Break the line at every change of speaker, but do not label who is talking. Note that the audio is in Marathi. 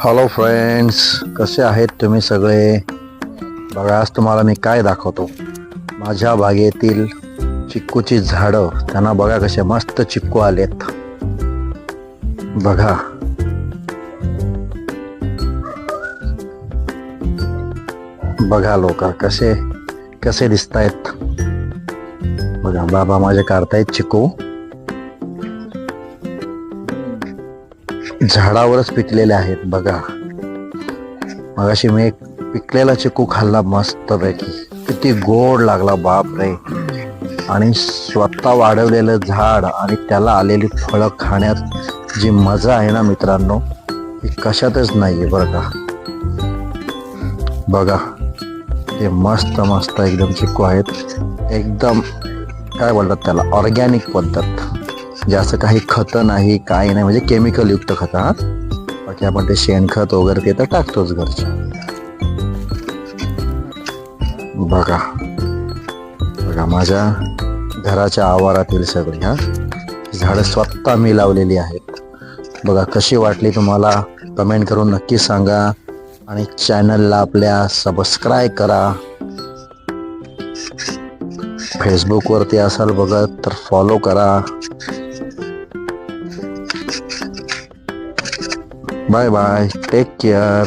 हॅलो फ्रेंड्स कसे आहेत तुम्ही सगळे? बघा आज तुम्हाला मी काय दाखवतो. माझ्या बागेतील चिक्कूची झाडं त्यांना बघा कसे मस्त चिक्कू आलेत. बघा. बघा लोक कसे कसे दिसत आहेत बघा बाबा माझे काढतायत चिकू झाडावरच पिकलेले आहेत बघा. मगाशी मी एक पिकलेला चिकू खाल्ला मस्त पैकी किती गोड लागला बाप रे आणि स्वतः वाढवलेलं झाड आणि त्याला आलेली फळं खाण्यात जी मजा आहे ना मित्रांनो ही कशातच नाहीये बरं का. बघा ते मस्त मस्त एकदम चिकू आहेत. एकदम काय बोलतात त्याला ऑर्गॅनिक पद्धत. म्हणजे जास्त काही खतं नाही काही नाही म्हणजे केमिकल युक्त खतं हा? बाकी आपण ते शेणखत वगैरे ते तर टाकतोच घरच्या बघा. बघा माझ्या घराच्या आवारातील सगळी हा? झाडं स्वतः मी लावलेली आहेत. बघा कशी वाटली तुम्हाला? कमेंट करून नक्की सांगा. आणि चॅनलला आपल्या सबस्क्राईब करा. फेसबुकवरती असाल बघत तर फॉलो करा. Bye bye. Take care.